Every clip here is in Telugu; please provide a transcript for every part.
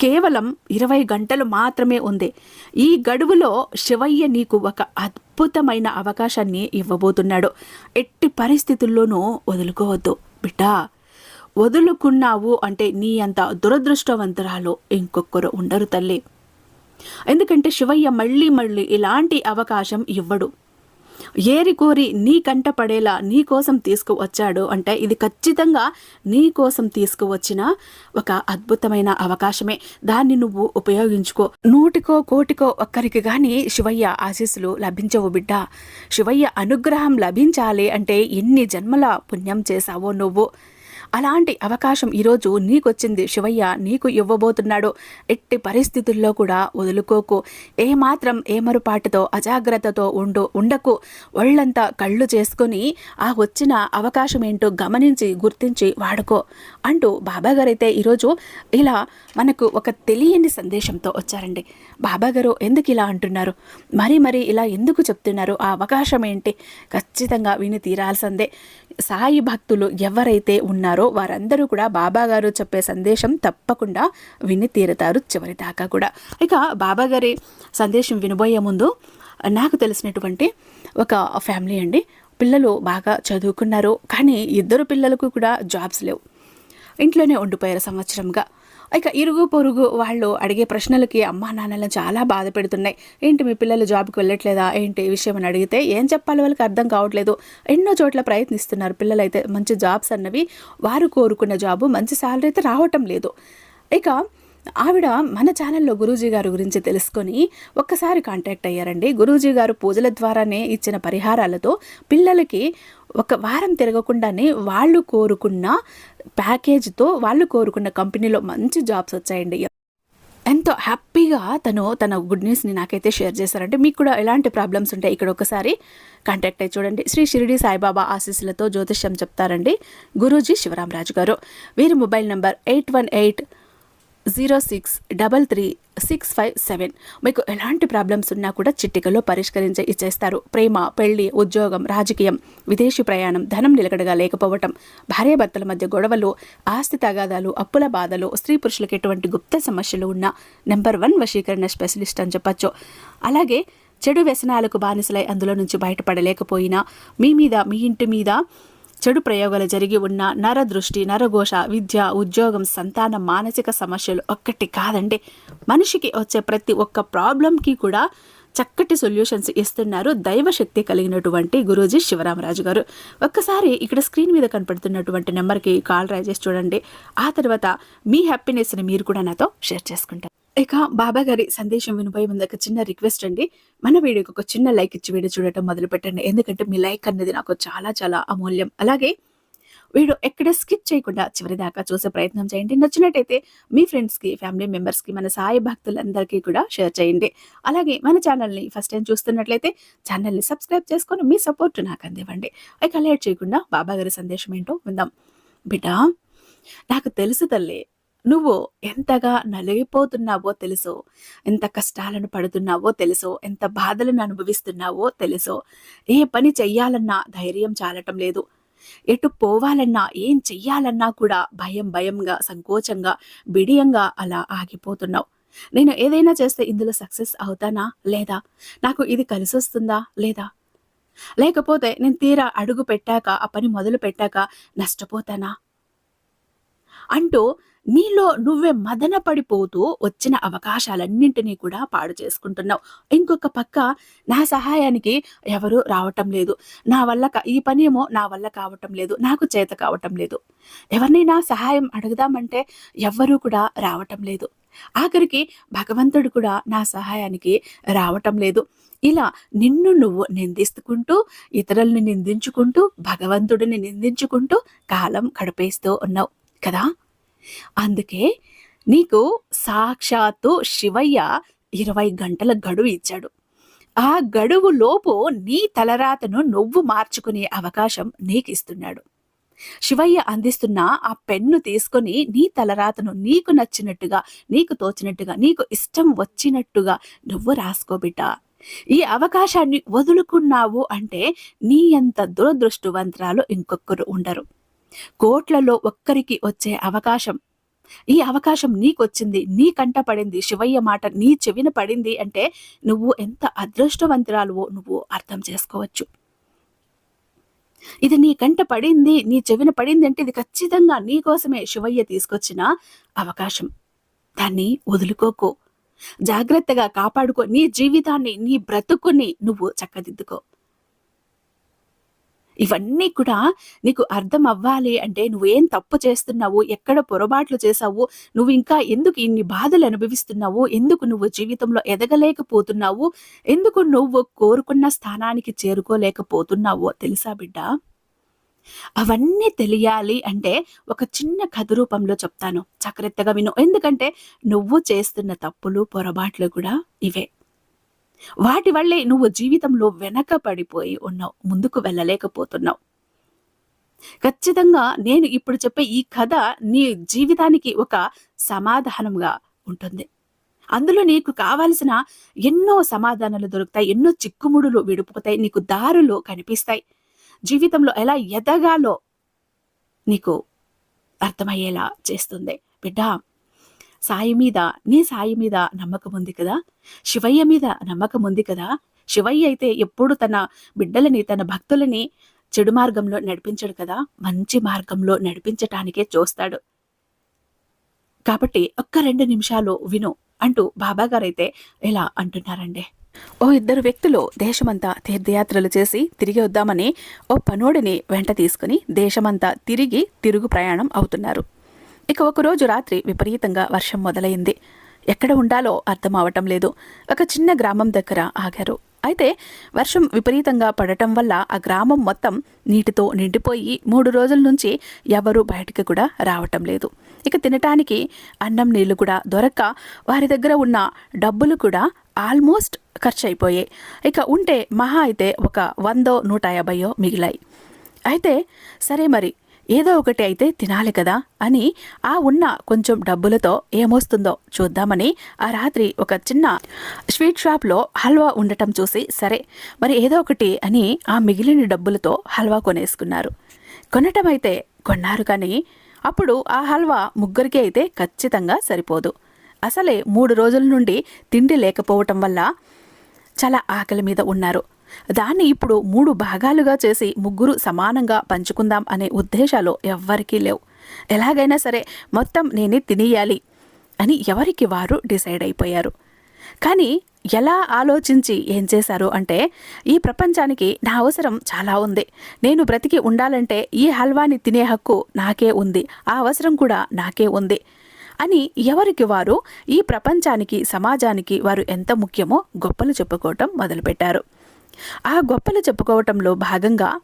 కేవలం ఇరవై గంటలు మాత్రమే ఉంది. ఈ గడువులో శివయ్య నీకు ఒక అద్భుతమైన అవకాశాన్ని ఇవ్వబోతున్నాడు. ఎట్టి పరిస్థితుల్లోనూ వదులుకోవద్దు. బిడ్డా వదులుకున్నావు అంటే నీ అంత దురదృష్టవంతురాలు ఇంకొకరు ఉండరు తల్లి. ఎందుకంటే శివయ్య మళ్ళీ మళ్ళీ ఇలాంటి అవకాశం ఇవ్వడు. ఏరి కోరి నీ కంట పడేలా నీ కోసం తీసుకువచ్చాడు అంటే ఇది ఖచ్చితంగా నీ కోసం తీసుకువచ్చిన ఒక అద్భుతమైన అవకాశమే. దాన్ని నువ్వు ఉపయోగించుకో. నూటికో కోటికో ఒక్కరికి గాని శివయ్య ఆశీస్సులు లభించవు బిడ్డ. శివయ్య అనుగ్రహం లభించాలి అంటే ఎన్ని జన్మల పుణ్యం చేశావో నువ్వు. అలాంటి అవకాశం ఈరోజు నీకొచ్చింది శివయ్య నీకు ఇవ్వబోతున్నాడు. ఎట్టి పరిస్థితుల్లో కూడా వదులుకోకు. ఏమాత్రం ఏమరుపాటుతో అజాగ్రత్తతో ఉండు ఉండకు. ఒళ్ళంతా కళ్ళు చేసుకొని ఆ వచ్చిన అవకాశం ఏంటో గమనించి గుర్తించి వాడుకో అంటూ బాబాగారైతే ఈరోజు ఇలా మనకు ఒక తెలియని సందేశంతో వచ్చారండి. బాబాగారు ఎందుకు ఇలా అంటున్నారు? మరి మరి ఇలా ఎందుకు చెప్తున్నారు? ఆ అవకాశం ఏంటి ఖచ్చితంగా విని తీరాల్సిందే. సాయి భక్తులు ఎవరైతే ఉన్నారో వారందరూ కూడా బాబాగారు చెప్పే సందేశం తప్పకుండా విని తీరుతారు చివరి దాకా కూడా. ఇక బాబాగారి సందేశం వినబోయే ముందు నాకు తెలిసినటువంటి ఒక ఫ్యామిలీ అండి. పిల్లలు బాగా చదువుకున్నారు. కానీ ఇద్దరు పిల్లలకు కూడా జాబ్స్ లేవు. ఇంట్లోనే ఉండిపోయారు సంవత్సరంగా. ఇక ఇరుగు పొరుగు వాళ్ళు అడిగే ప్రశ్నలకి అమ్మా నాన్నలను చాలా బాధ పెడుతున్నాయి. ఏంటి మీ పిల్లలు జాబ్కి వెళ్ళట్లేదా? ఏంటి విషయం అని అడిగితే ఏం చెప్పాలి వాళ్ళకి అర్థం కావట్లేదు. ఎన్నో చోట్ల ప్రయత్నిస్తున్నారు పిల్లలైతే మంచి జాబ్స్ అన్నవి. వారు కోరుకున్న జాబు మంచి శాలరీ అయితే రావటం లేదు. ఇక ఆవిడ మన ఛానల్లో గురూజీ గారి గురించి తెలుసుకొని ఒక్కసారి కాంటాక్ట్ అయ్యారండి. గురూజీ గారు పూజల ద్వారానే ఇచ్చిన పరిహారాలతో పిల్లలకి ఒక వారం తిరగకుండానే వాళ్ళు కోరుకున్న ప్యాకేజ్తో వాళ్ళు కోరుకున్న కంపెనీలో మంచి జాబ్స్ వచ్చాయండి. ఎంతో హ్యాపీగా తను తన గుడ్ న్యూస్ని నాకైతే షేర్ చేశారంటే మీకు కూడా ఎలాంటి ప్రాబ్లమ్స్ ఉంటాయి ఇక్కడ ఒకసారి కాంటాక్ట్ అయ్యి చూడండి. శ్రీ షిరిడి సాయిబాబా ఆశీస్సులతో జ్యోతిష్యం చెప్తారండి. గురూజీ శివరామరాజు గారు. వీరి mobile number eight one eight zero six double three six five seven. మీకు ఎలాంటి ప్రాబ్లమ్స్ ఉన్నా కూడా చిట్టికలో పరిష్కరించి ఇచ్చేస్తారు. ప్రేమ పెళ్ళి ఉద్యోగం రాజకీయం విదేశీ ప్రయాణం ధనం నిలకడగా లేకపోవటం భార్యాభర్తల మధ్య గొడవలు ఆస్తి తగాదాలు అప్పుల బాధలు స్త్రీ పురుషులకు ఎటువంటి గుప్త సమస్యలు ఉన్న నెంబర్ వన్ వశీకరణ స్పెషలిస్ట్ అని చెప్పచ్చు. అలాగే చెడు వ్యసనాలకు బానిసలై అందులో నుంచి బయటపడలేకపోయినా మీ మీద మీ ఇంటి మీద చెడు ప్రయోగాలు జరిగి ఉన్న నరదృష్టి నరఘోష విద్య ఉద్యోగం సంతాన మానసిక సమస్యలు ఒక్కటి కాదండి. మనిషికి వచ్చే ప్రతి ఒక్క ప్రాబ్లంకి కూడా చక్కటి సొల్యూషన్స్ ఇస్తున్నారు దైవశక్తి కలిగినటువంటి గురూజీ శివరామరాజు గారు. ఒక్కసారి ఇక్కడ స్క్రీన్ మీద కనపడుతున్నటువంటి నెంబర్కి కాల్ ట్రై చేసి చూడండి. ఆ తర్వాత మీ హ్యాపీనెస్ని మీరు కూడా నాతో షేర్ చేసుకుంటారు. ఇక బాబా గారి సందేశం వినిపోయే ముందు ఒక చిన్న రిక్వెస్ట్ అండి. మన వీడియోకి ఒక చిన్న లైక్ ఇచ్చి వీడియో చూడటం మొదలు పెట్టండి. ఎందుకంటే మీ లైక్ అనేది నాకు చాలా చాలా అమూల్యం. అలాగే వీడియో ఎక్కడ స్కిప్ చేయకుండా చివరి దాకా చూసే ప్రయత్నం చేయండి. నచ్చినట్టయితే మీ ఫ్రెండ్స్కి ఫ్యామిలీ మెంబర్స్కి మన సాయి భక్తులందరికీ కూడా షేర్ చేయండి. అలాగే మన ఛానల్ని ఫస్ట్ టైం చూస్తున్నట్లయితే ఛానల్ని సబ్స్క్రైబ్ చేసుకొని మీ సపోర్ట్ నాకు అందివ్వండి. ఇక లేట్ చేయకుండా బాబా గారి సందేశం ఏంటో విందాం. బిడ్డ నాకు తెలుసు తల్లి నువ్వు ఎంతగా నలిగిపోతున్నావో తెలుసో ఎంత కష్టాలను పడుతున్నావో తెలుసో ఎంత బాధలను అనుభవిస్తున్నావో తెలుసో ఏ పని చెయ్యాలన్నా ధైర్యం చాలటం లేదు. ఎటు పోవాలన్నా ఏం చెయ్యాలన్నా కూడా భయం భయంగా సంకోచంగా బిడియంగా అలా ఆగిపోతున్నావు. నేను ఏదైనా చేస్తే ఇందులో సక్సెస్ అవుతానా? లేదా? నాకు ఇది కలిసి వస్తుందా లేదా? లేకపోతే నేను తీరా అడుగు పెట్టాక ఆ పని మొదలు పెట్టాక నష్టపోతానా? అంటూ నీలో నువ్వే మదన పడిపోతూ వచ్చిన అవకాశాలన్నింటినీ కూడా పాడు చేసుకుంటున్నావు. ఇంకొక పక్క నా సహాయానికి ఎవరు రావటం లేదు. నా వల్ల ఈ పని ఏమో నా వల్ల కావటం లేదు. నాకు చేత కావటం లేదు. ఎవరినైనా సహాయం అడుగుదామంటే ఎవ్వరూ కూడా రావటం లేదు. ఆఖరికి భగవంతుడు కూడా నా సహాయానికి రావటం లేదు. ఇలా నిన్ను నువ్వు నిందిస్తుకుంటూ ఇతరుల్ని నిందించుకుంటూ భగవంతుడిని నిందించుకుంటూ కాలం గడిపేస్తూ ఉన్నావు కదా? అందుకే నీకు సాక్షాత్తు శివయ్య ఇరవై గంటల గడువు ఇచ్చాడు. ఆ గడువు లోపు నీ తలరాతను నువ్వు మార్చుకునే అవకాశం నీకిస్తున్నాడు. శివయ్య అందిస్తున్న ఆ పెన్ను తీసుకొని నీ తలరాతను నీకు నచ్చినట్టుగా నీకు తోచినట్టుగా నీకు ఇష్టం వచ్చినట్టుగా నువ్వు రాసుకోబిడ్డ ఈ అవకాశాన్ని వదులుకున్నావు అంటే నీ అంత దురదృష్టవంతరాలు ఇంకొకరు ఉండరు. కోట్లలో ఒక్కరికి వచ్చే అవకాశం. ఈ అవకాశం నీకొచ్చింది నీ కంట పడింది శివయ్య మాట నీ చెవిన పడింది అంటే నువ్వు ఎంత అదృష్టవంతురాలువో నువ్వు అర్థం చేసుకోవచ్చు. ఇది నీ కంట పడింది నీ చెవిన పడింది అంటే ఇది ఖచ్చితంగా నీ కోసమే శివయ్య తీసుకొచ్చిన అవకాశం. దాన్ని వదులుకోకు. జాగ్రత్తగా కాపాడుకో నీ జీవితాన్ని నీ బ్రతుకుని నువ్వు చక్కదిద్దుకో. ఇవన్నీ కూడా నీకు అర్థం అవ్వాలి అంటే నువ్వేం తప్పు చేస్తున్నావు? ఎక్కడ పొరపాట్లు చేసావు నువ్వు ఇంకా ఎందుకు ఇన్ని బాధలు అనుభవిస్తున్నావు? ఎందుకు నువ్వు జీవితంలో ఎదగలేకపోతున్నావు? ఎందుకు నువ్వు కోరుకున్న స్థానానికి చేరుకోలేకపోతున్నావో? తెలుసా బిడ్డ? అవన్నీ తెలియాలి అంటే ఒక చిన్న కథ రూపంలో చెప్తాను. జాగ్రత్తగా విను. ఎందుకంటే నువ్వు చేస్తున్న తప్పులు పొరపాట్లు కూడా ఇవే. వాటి వల్లే నువ్వు జీవితంలో వెనక పడిపోయి ఉన్నావు ముందుకు వెళ్ళలేకపోతున్నావు. ఖచ్చితంగా నేను ఇప్పుడు చెప్పే ఈ కథ నీ జీవితానికి ఒక సమాధానంగా ఉంటుంది. అందులో నీకు కావలసిన ఎన్నో సమాధానాలు దొరుకుతాయి ఎన్నో చిక్కుముడులు విడుపుతాయి నీకు దారులు కనిపిస్తాయి. జీవితంలో ఎలా ఎదగాలో నీకు అర్థమయ్యేలా చేస్తుంది. బిడ్డ సాయి మీద నీ సాయి మీద నమ్మకం ఉంది కదా? శివయ్య మీద నమ్మకం ఉంది కదా? శివయ్య అయితే ఎప్పుడు తన బిడ్డలని తన భక్తులని చెడు మార్గంలో నడిపించడు కదా? మంచి మార్గంలో నడిపించటానికే చూస్తాడు. కాబట్టి ఒక్క రెండు నిమిషాలు విను అంటూ బాబాగారైతే ఇలా అంటున్నారండి. ఓ ఇద్దరు వ్యక్తులు దేశమంతా తీర్థయాత్రలు చేసి తిరిగి వద్దామని ఓ పనోడిని వెంట తీసుకుని దేశమంతా తిరిగి తిరుగు ప్రయాణం అవుతున్నారు. ఇక ఒకరోజు రాత్రి విపరీతంగా వర్షం మొదలైంది. ఎక్కడ ఉండాలో అర్థం అవటం లేదు. ఒక చిన్న గ్రామం దగ్గర ఆగారు. అయితే వర్షం విపరీతంగా పడటం వల్ల ఆ గ్రామం మొత్తం నీటితో నిండిపోయి మూడు రోజుల నుంచి ఎవరూ బయటికి కూడా రావటం లేదు. ఇక తినటానికి అన్నం నీళ్ళు కూడా దొరక్క వారి దగ్గర ఉన్న డబ్బులు కూడా ఆల్మోస్ట్ ఖర్చు అయిపోయాయి ఇక ఉంటే మహా అయితే ఒక వందో నూట యాభైయో మిగిలాయి. అయితే సరే మరి ఏదో ఒకటి అయితే తినాలి కదా అని ఆ ఉన్న కొంచెం డబ్బులతో ఏమొస్తుందో చూద్దామని ఆ రాత్రి ఒక చిన్న స్వీట్ షాప్లో హల్వా ఉండటం చూసి సరే మరి ఏదో ఒకటి అని ఆ మిగిలిన డబ్బులతో హల్వా కొనేసుకున్నారు. కొనటం అయితే కొన్నారు కానీ అప్పుడు ఆ హల్వా ముగ్గురికి అయితే ఖచ్చితంగా సరిపోదు. అసలే మూడు రోజుల నుండి తిండి లేకపోవటం వల్ల చాలా ఆకలి మీద ఉన్నారు. దాన్ని ఇప్పుడు మూడు భాగాలుగా చేసి ముగ్గురు సమానంగా పంచుకుందాం అనే ఉద్దేశాలు ఎవ్వరికీ లేవు. ఎలాగైనా సరే మొత్తం నేనే తినేయాలి అని ఎవరికి వారు డిసైడ్ అయిపోయారు. కానీ ఎలా ఆలోచించి ఏం చేశారు అంటే ఈ ప్రపంచానికి నా అవసరం చాలా ఉంది. నేను బ్రతికి ఉండాలంటే ఈ హల్వాని తినే హక్కు నాకే ఉంది. ఆ అవసరం కూడా నాకే ఉంది అని ఎవరికి వారు ఈ ప్రపంచానికి సమాజానికి వారు ఎంత ముఖ్యమో గొప్పలు చెప్పుకోవటం మొదలుపెట్టారు. ఆ గొప్పలు చెప్పుకోవటంలో భాగంగా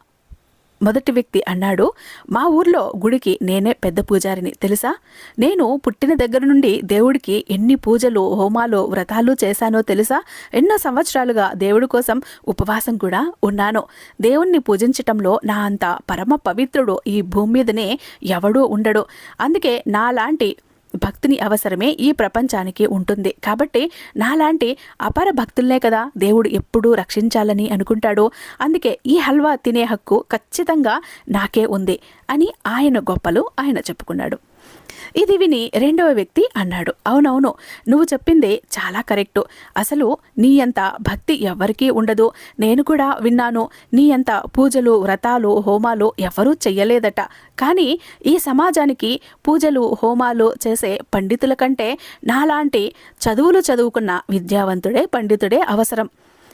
మొదటి వ్యక్తి అన్నాడు మా ఊర్లో గుడికి నేనే పెద్ద పూజారిని. తెలుసా? నేను పుట్టిన దగ్గర నుండి దేవుడికి ఎన్ని పూజలు హోమాలు వ్రతాలు చేశానో తెలుసా? ఎన్నో సంవత్సరాలుగా దేవుడి కోసం ఉపవాసం కూడా ఉన్నాను. దేవుణ్ణి పూజించటంలో నా అంత పరమ పవిత్రుడు ఈ భూమి మీదనే ఎవడూ ఉండడు. అందుకే నాలాంటి భక్తిని అవసరమే ఈ ప్రపంచానికి ఉంటుంది. కాబట్టి నాలాంటి అపర భక్తుల్నే కదా దేవుడు ఎప్పుడూ రక్షించాలని అనుకుంటాడు. అందుకే ఈ హల్వా తినే హక్కు ఖచ్చితంగా నాకే ఉంది అని ఆయన గొప్పలు ఆయన చెప్పుకున్నాడు. ఇది విని రెండవ వ్యక్తి అన్నాడు. అవునవును నువ్వు చెప్పిందే చాలా కరెక్టు. అసలు నీ అంత భక్తి ఎవ్వరికీ ఉండదు. నేను కూడా విన్నాను నీ అంత పూజలు వ్రతాలు హోమాలు ఎవరూ చెయ్యలేదట. కానీ ఈ సమాజానికి పూజలు హోమాలు చేసే పండితుల కంటే నాలాంటి చదువులు చదువుకున్న విద్యావంతుడే పండితుడే అవసరం.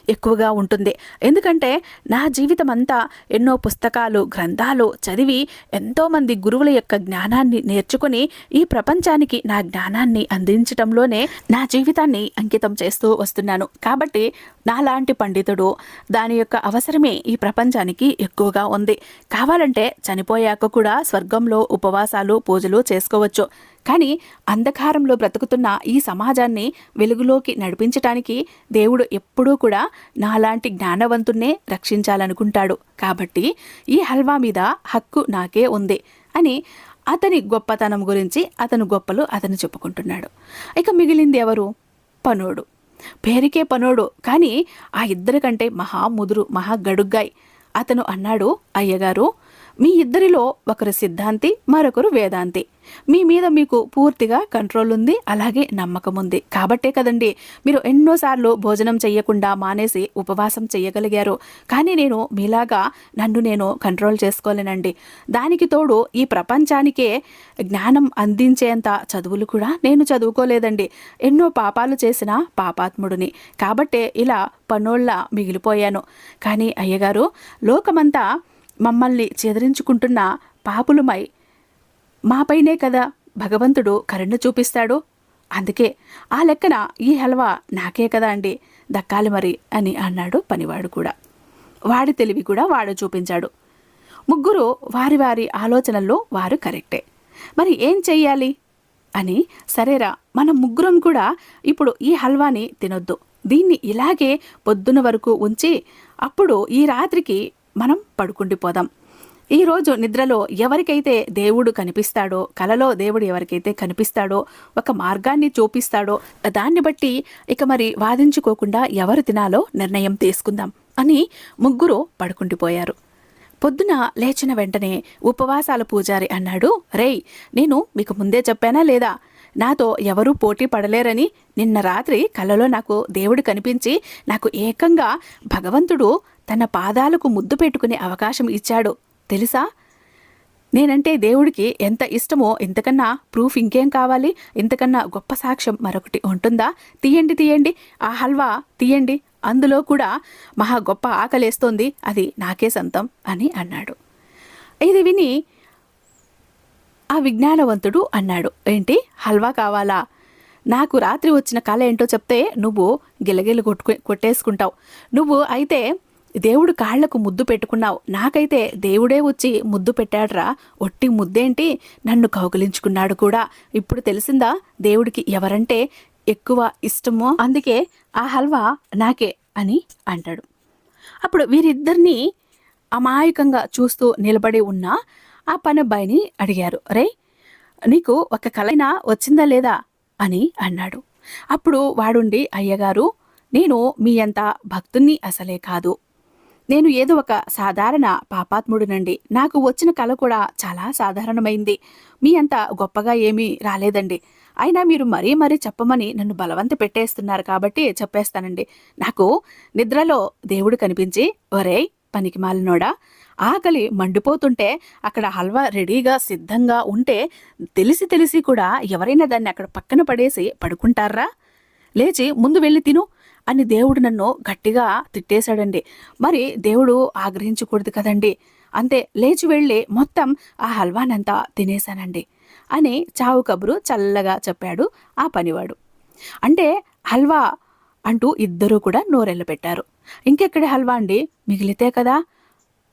ఎక్కువగా ఉంటుంది. ఎందుకంటే నా జీవితం అంతా ఎన్నో పుస్తకాలు గ్రంథాలు చదివి ఎంతోమంది గురువుల యొక్క జ్ఞానాన్ని నేర్చుకుని ఈ ప్రపంచానికి నా జ్ఞానాన్ని అందించడంలోనే నా జీవితాన్ని అంకితం చేస్తూ వస్తున్నాను. కాబట్టి నాలాంటి పండితుడు దాని యొక్క అవసరమే ఈ ప్రపంచానికి ఎక్కువగా ఉంది. కావాలంటే చనిపోయాక కూడా స్వర్గంలో ఉపవాసాలు పూజలు చేసుకోవచ్చు. కానీ అంధకారంలో బ్రతుకుతున్న ఈ సమాజాన్ని వెలుగులోకి నడిపించటానికి దేవుడు ఎప్పుడూ కూడా నాలాంటి జ్ఞానవంతున్నే రక్షించాలనుకుంటాడు. కాబట్టి ఈ హల్వా మీద హక్కు నాకే ఉంది అని అతని గొప్పతనం గురించి అతను గొప్పలు అతను చెప్పుకుంటున్నాడు. ఇక మిగిలింది ఎవరు? పనోడు. పేరుకే పనోడు. కానీ ఆ ఇద్దరి కంటే మహా ముదురు మహా గడుగ్గాయ్. అతను అన్నాడు అయ్యగారు మీ ఇద్దరిలో ఒకరు సిద్ధాంతి మరొకరు వేదాంతి. మీ మీద మీకు పూర్తిగా కంట్రోల్ ఉంది అలాగే నమ్మకం ఉంది. కాబట్టే కదండి మీరు ఎన్నోసార్లు భోజనం చేయకుండా మానేసి ఉపవాసం చేయగలిగారు కానీ నేను మీలాగా నన్ను నేను కంట్రోల్ చేసుకోలేనండి. దానికి తోడు ఈ ప్రపంచానికే జ్ఞానం అందించేంత చదువులు కూడా నేను చదువుకోలేదండి. ఎన్నో పాపాలు చేసిన పాపాత్ముడిని. కాబట్టే ఇలా పనోళ్ళ మిగిలిపోయాను. కానీ అయ్యగారు లోకమంతా మమ్మల్ని చెదిరించుకుంటున్న పాపులమై మాపైనే కదా భగవంతుడు కరుణ చూపిస్తాడు. అందుకే ఆ లెక్కన ఈ హల్వా నాకే కదా అండి దక్కాలి మరి అని అన్నాడు పనివాడు కూడా. వాడి తెలివి కూడా వాడు చూపించాడు. ముగ్గురు వారి వారి ఆలోచనల్లో వారు కరెక్టే. మరి ఏం చెయ్యాలి? అని సరేరా మనం ముగ్గురం కూడా ఇప్పుడు ఈ హల్వాని తినొద్దు. దీన్ని ఇలాగే పొద్దున వరకు ఉంచి అప్పుడు ఈ రాత్రికి మనం పడుకుండిపోదాం ఈరోజు నిద్రలో ఎవరికైతే దేవుడు కనిపిస్తాడో కలలో దేవుడు ఎవరికైతే కనిపిస్తాడో ఒక మార్గాన్ని చూపిస్తాడో దాన్ని బట్టి ఇక మరి వాదించుకోకుండా ఎవరు తినాలో నిర్ణయం తీసుకుందాం అని ముగ్గురు పడుకుండిపోయారు పొద్దున లేచిన వెంటనే ఉపవాసాల పూజారి అన్నాడు రేయ్ నేను మీకు ముందే చెప్పానా లేదా? నాతో ఎవరూ పోటీ పడలేరని నిన్న రాత్రి కలలో నాకు దేవుడు కనిపించి నాకు ఏకంగా భగవంతుడు తన పాదాలకు ముద్దు పెట్టుకునే అవకాశం ఇచ్చాడు. తెలుసా? నేనంటే దేవుడికి ఎంత ఇష్టమో ఇంతకన్నా ప్రూఫ్ ఇంకేం కావాలి? ఇంతకన్నా గొప్ప సాక్ష్యం మరొకటి ఉంటుందా? తీయండి తీయండి. ఆ హల్వా తీయండి. అందులో కూడా మహా గొప్ప ఆకలేస్తోంది. అది నాకే సొంతం అని అన్నాడు. ఇది విని ఆ విజ్ఞానవంతుడు అన్నాడు. ఏంటి? హల్వా కావాలా? నాకు రాత్రి వచ్చిన కళ ఏంటో చెప్తే నువ్వు గిలగిల కొట్టుకు కొట్టేసుకుంటావు. నువ్వు అయితే దేవుడు కాళ్ళకు ముద్దు పెట్టుకున్నావు. నాకైతే దేవుడే వచ్చి ముద్దు పెట్టాడ్రా. ఒట్టి ముద్దేంటి? నన్ను కౌగిలించుకున్నాడు కూడా. ఇప్పుడు తెలిసిందా దేవుడికి ఎవరంటే ఎక్కువ ఇష్టమో? అందుకే ఆ హల్వా నాకే అని అంటాడు. అప్పుడు వీరిద్దరినీ అమాయకంగా చూస్తూ నిలబడి ఉన్న ఆ పనబ్బాయిని అడిగారు. రే నీకు ఒక కలైనా వచ్చిందా లేదా? అని అన్నాడు. అప్పుడు వాడుండి అయ్యగారు నేను మీ అంత భక్తుణ్ణి అసలే కాదు. నేను ఏదో ఒక సాధారణ పాపాత్ముడినండి. నాకు వచ్చిన కళ కూడా చాలా సాధారణమైంది. మీ అంత గొప్పగా ఏమీ రాలేదండి. అయినా మీరు మరీ మరీ చెప్పమని నన్ను బలవంత పెట్టేస్తున్నారు కాబట్టి చెప్పేస్తానండి. నాకు నిద్రలో దేవుడు కనిపించి ఒరే పనికి మాలినోడా ఆకలి మండిపోతుంటే అక్కడ హల్వా రెడీగా సిద్ధంగా ఉంటే తెలిసి తెలిసి కూడా ఎవరైనా దాన్ని అక్కడ పక్కన పడేసి పడుకుంటారా? లేచి ముందు వెళ్ళి తిను అని దేవుడు నన్ను గట్టిగా తిట్టేశాడండి. మరి దేవుడు ఆగ్రహించకూడదు కదండి. అంతే లేచి వెళ్ళి మొత్తం ఆ హల్వానంతా తినేశానండి. అని చావు కబురు చల్లగా చెప్పాడు ఆ పనివాడు. అంటే హల్వా అంటూ ఇద్దరూ కూడా నోరెళ్ళ పెట్టారు. ఇంకెక్కడే హల్వా అండి? మిగిలితే కదా?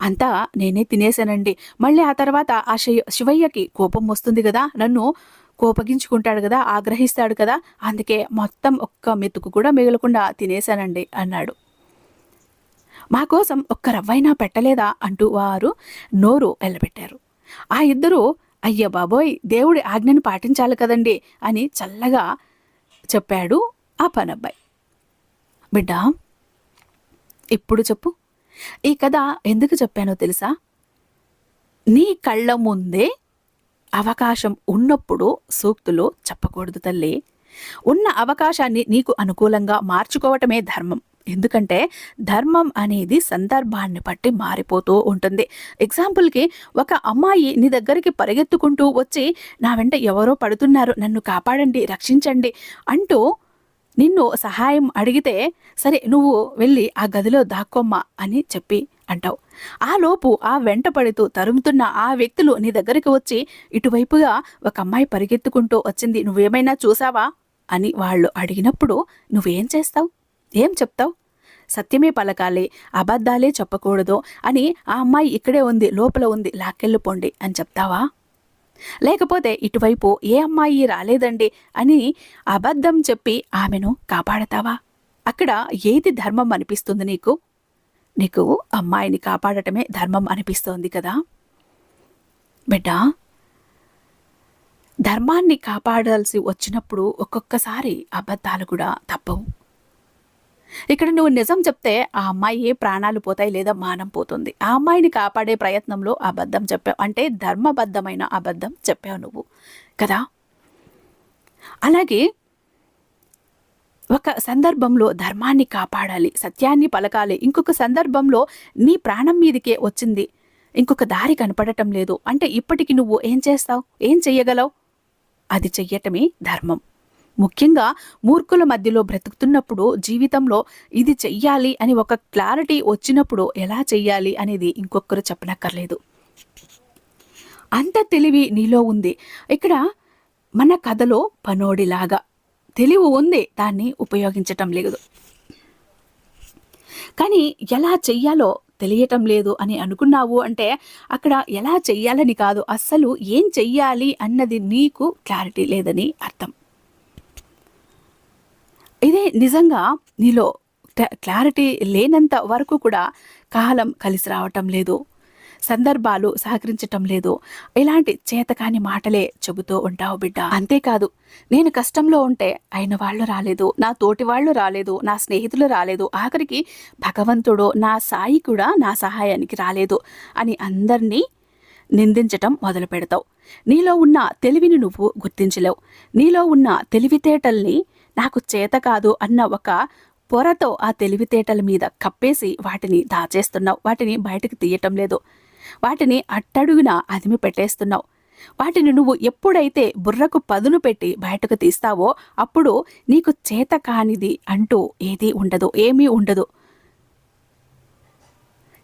అంతా నేనే తినేశానండి. మళ్ళీ ఆ తర్వాత ఆ శివయ్యకి కోపం వస్తుంది కదా? నన్ను కోపగించుకుంటాడు కదా ఆగ్రహిస్తాడు కదా అందుకే మొత్తం ఒక్క మెతుకు కూడా మిగలకుండా తినేశానండి అన్నాడు. మా కోసం ఒక్క రవ్వైనా పెట్టలేదా? అంటూ వారు నోరు వెళ్ళబెట్టారు ఆ ఇద్దరూ అయ్య బాబోయ్ దేవుడి ఆజ్ఞను పాటించాలి కదండి అని చల్లగా చెప్పాడు ఆ పనబ్బాయి. బిడ్డ ఇప్పుడు చెప్పు. ఈ కథ ఎందుకు చెప్పానో తెలుసా? నీ కళ్ళ ముందే అవకాశం ఉన్నప్పుడు సూక్తులు చెప్పకూడదు తల్లి. ఉన్న అవకాశాన్ని నీకు అనుకూలంగా మార్చుకోవటమే ధర్మం. ఎందుకంటే ధర్మం అనేది సందర్భాన్ని బట్టి మారిపోతూ ఉంటుంది. ఎగ్జాంపుల్కి ఒక అమ్మాయి నీ దగ్గరికి పరిగెత్తుకుంటూ వచ్చి నా వెంట ఎవరో పడుతున్నారు నన్ను కాపాడండి రక్షించండి అంటూ నిన్ను సహాయం అడిగితే సరే నువ్వు వెళ్ళి ఆ గదిలో దాక్కోమ్మా అని చెప్పి అంటావు. ఆ లోపు ఆ వెంట పడుతూ తరుముతున్న ఆ వ్యక్తులు నీ దగ్గరికి వచ్చి ఇటువైపుగా ఒక అమ్మాయి పరిగెత్తుకుంటూ వచ్చింది. నువ్వేమైనా చూసావా? అని వాళ్ళు అడిగినప్పుడు నువ్వేం చేస్తావు? ఏం చెప్తావు? సత్యమే పలకాలి అబద్ధాలే చెప్పకూడదు అని ఆ అమ్మాయి ఇక్కడే ఉంది లోపల ఉంది లాక్కెళ్ళిపోండి అని చెప్తావా? లేకపోతే ఇటువైపు ఏ అమ్మాయి రాలేదండి అని అబద్ధం చెప్పి ఆమెను కాపాడతావా? అక్కడ ఏది ధర్మం అనిపిస్తుంది నీకు? నీకు అమ్మాయిని కాపాడటమే ధర్మం అనిపిస్తోంది కదా? బిడ్డా ధర్మాన్ని కాపాడాల్సి వచ్చినప్పుడు ఒక్కొక్కసారి అబద్ధాలు కూడా తప్పవు. ఇక్కడ నువ్వు నిజం చెప్తే ఆ అమ్మాయి ప్రాణాలు పోతాయి లేదా మానం పోతుంది. ఆ అమ్మాయిని కాపాడే ప్రయత్నంలో అబద్ధం చెప్పావు. అంటే ధర్మబద్ధమైన అబద్ధం చెప్పావు నువ్వు. కదా? అలాగే ఒక సందర్భంలో ధర్మాన్ని కాపాడాలి సత్యాన్ని పలకాలి. ఇంకొక సందర్భంలో నీ ప్రాణం మీదకే వచ్చింది. ఇంకొక దారి కనపడటం లేదు. అంటే ఇప్పటికి నువ్వు ఏం చేస్తావు? ఏం చెయ్యగలవు? అది చెయ్యటమే ధర్మం. ముఖ్యంగా మూర్ఖుల మధ్యలో బ్రతుకుతున్నప్పుడు జీవితంలో ఇది చెయ్యాలి అని ఒక క్లారిటీ వచ్చినప్పుడు ఎలా చెయ్యాలి అనేది ఇంకొకరు చెప్పనక్కర్లేదు. అంత తెలివి నీలో ఉంది. ఇక్కడ మన కథలో పనోడిలాగా తెలివి ఉంది దాన్ని ఉపయోగించటం లేదు. కానీ ఎలా చెయ్యాలో తెలియటం లేదు అని అనుకున్నావు అంటే అక్కడ ఎలా చెయ్యాలని కాదు అస్సలు ఏం చెయ్యాలి అన్నది నీకు క్లారిటీ లేదని అర్థం. ఇదే నిజంగా నీలో క్లారిటీ లేనంత వరకు కూడా కాలం కలిసి రావటం లేదు. సందర్భాలు సహకరించటం లేదు. ఇలాంటి చేతకాని మాటలే చెబుతూ ఉంటావు బిడ్డ. అంతేకాదు నేను కష్టంలో ఉంటే అయిన వాళ్ళు రాలేదు నా తోటి వాళ్ళు రాలేదు నా స్నేహితులు రాలేదు ఆఖరికి భగవంతుడు నా సాయి కూడా నా సహాయానికి రాలేదు అని అందరినీ నిందించటం మొదలు పెడతావు. నీలో ఉన్న తెలివిని నువ్వు గుర్తించలేవు. నీలో ఉన్న తెలివితేటల్ని నాకు చేత కాదు అన్న ఒక పొరతో ఆ తెలివితేటల మీద కప్పేసి వాటిని దాచేస్తున్నావు. వాటిని బయటకు తీయటం లేదు. వాటిని అట్టడుగున అదిమి పెట్టేస్తున్నావు. వాటిని నువ్వు ఎప్పుడైతే బుర్రకు పదును పెట్టి బయటకు తీస్తావో అప్పుడు నీకు చేత కానిది అంటూ ఏదీ ఉండదు ఏమీ ఉండదు.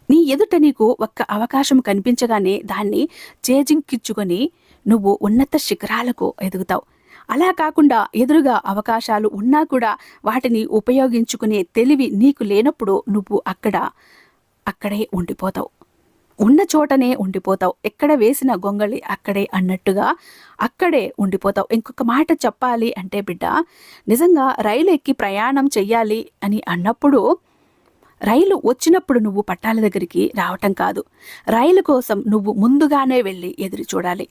నీ ఎదుట నీకు ఒక్క అవకాశం కనిపించగానే దాన్ని చేజింకిచ్చుకొని నువ్వు ఉన్నత శిఖరాలకు ఎదుగుతావు. అలా కాకుండా ఎదురుగా అవకాశాలు ఉన్నా కూడా వాటిని ఉపయోగించుకునే తెలివి నీకు లేనప్పుడు నువ్వు అక్కడ అక్కడే ఉండిపోతావు. ఉన్న చోటనే ఉండిపోతావు. ఎక్కడ వేసిన గొంగళి అక్కడే అన్నట్టుగా అక్కడే ఉండిపోతావు. ఇంకొక మాట చెప్పాలి అంటే బిడ్డ నిజంగా రైలు ఎక్కి ప్రయాణం చెయ్యాలి అని అన్నప్పుడు రైలు వచ్చినప్పుడు నువ్వు పట్టాల దగ్గరికి రావటం కాదు. రైలు కోసం నువ్వు ముందుగానే వెళ్ళి ఎదురు చూడాలి.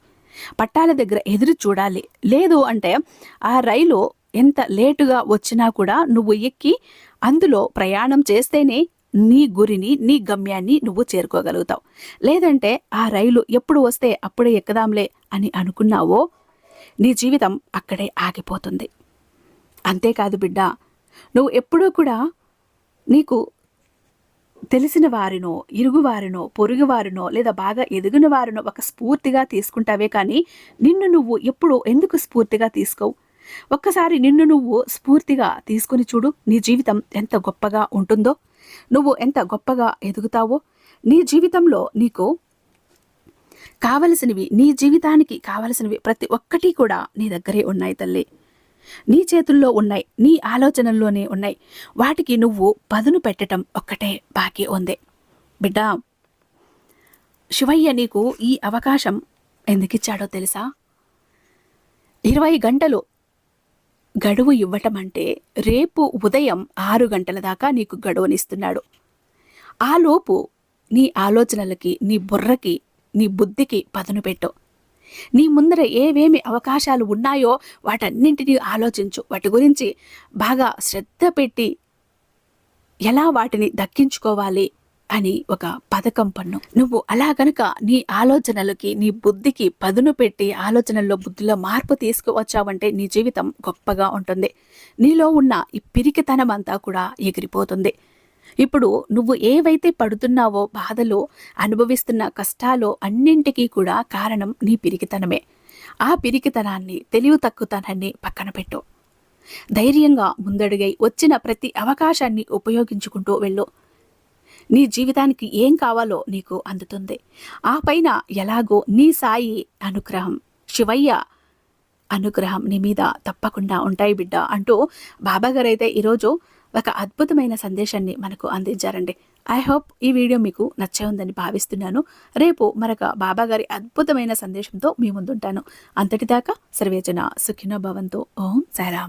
పట్టాల దగ్గర ఎదురు చూడాలి. లేదు అంటే ఆ రైలు ఎంత లేటుగా వచ్చినా కూడా నువ్వు ఎక్కి అందులో ప్రయాణం చేస్తేనే నీ గురిని నీ గమ్యాన్ని నువ్వు చేరుకోగలుగుతావు. లేదంటే ఆ రైలు ఎప్పుడు వస్తే అప్పుడే ఎక్కదాంలే అని అనుకున్నావో నీ జీవితం అక్కడే ఆగిపోతుంది. అంతేకాదు బిడ్డ నువ్వు ఎప్పుడూ కూడా నీకు తెలిసిన వారినో ఇరుగువారినో పొరుగువారినో లేదా బాగా ఎదిగిన వారినో ఒక స్ఫూర్తిగా తీసుకుంటావే కానీ నిన్ను నువ్వు ఎప్పుడు ఎందుకు స్ఫూర్తిగా తీసుకోవు? ఒక్కసారి నిన్ను నువ్వు స్ఫూర్తిగా తీసుకుని చూడు నీ జీవితం ఎంత గొప్పగా ఉంటుందో. నువ్వు ఎంత గొప్పగా ఎదుగుతావో నీ జీవితంలో నీకు కావలసినవి నీ జీవితానికి కావలసినవి ప్రతి ఒక్కటి కూడా నీ దగ్గరే ఉన్నాయి తల్లి. నీ చేతుల్లో ఉన్నాయి నీ ఆలోచనల్లోనే ఉన్నాయి. వాటికి నువ్వు పదును పెట్టడం ఒక్కటే బాకీ ఉంది. బిడ్డా శివయ్య నీకు ఈ అవకాశం ఎందుకిచ్చాడో తెలుసా? ఇరవై గంటలు గడువు ఇవ్వటం అంటే రేపు ఉదయం ఆరు గంటల దాకా నీకు గడువునిస్తున్నాడు. ఆలోపు నీ ఆలోచనలకి నీ బుర్రకి నీ బుద్ధికి పదును పెట్టు. నీ ముందర ఏవేమి అవకాశాలు ఉన్నాయో వాటన్నింటినీ ఆలోచించు. వాటి గురించి బాగా శ్రద్ధ పెట్టి ఎలా వాటిని దక్కించుకోవాలి? అని ఒక పథకం పన్ను. నువ్వు అలా గనక నీ ఆలోచనలకి నీ బుద్ధికి పదును పెట్టి ఆలోచనల్లో బుద్ధిలో మార్పు తీసుకువచ్చావంటే నీ జీవితం గొప్పగా ఉంటుంది. నీలో ఉన్న ఈ పిరికితనం అంతా కూడా ఎగిరిపోతుంది. ఇప్పుడు నువ్వు ఏవైతే పడుతున్నావో బాధలో అనుభవిస్తున్న కష్టాలు అన్నింటికీ కూడా కారణం నీ పిరికితనమే. ఆ పిరికితనాన్ని తెలివి తక్కువతనాన్ని పక్కన పెట్టు. ధైర్యంగా ముందడుగై వచ్చిన ప్రతి అవకాశాన్ని ఉపయోగించుకుంటూ వెళ్ళు. నీ జీవితానికి ఏం కావాలో నీకు అందుతుంది. ఆ పైన ఎలాగో నీ సాయి అనుగ్రహం శివయ్య అనుగ్రహం నీ మీద తప్పకుండా ఉంటాయి బిడ్డ అంటూ బాబాగారు అయితే ఈరోజు ఒక అద్భుతమైన సందేశాన్ని మనకు అందించారండి. ఐ హోప్ ఈ వీడియో మీకు నచ్చే ఉందని భావిస్తున్నాను. రేపు మరొక బాబాగారి అద్భుతమైన సందేశంతో మీ ముందుంటాను. అంతటిదాకా సర్వేజన సుఖినో భవంతో. ఓం సారాం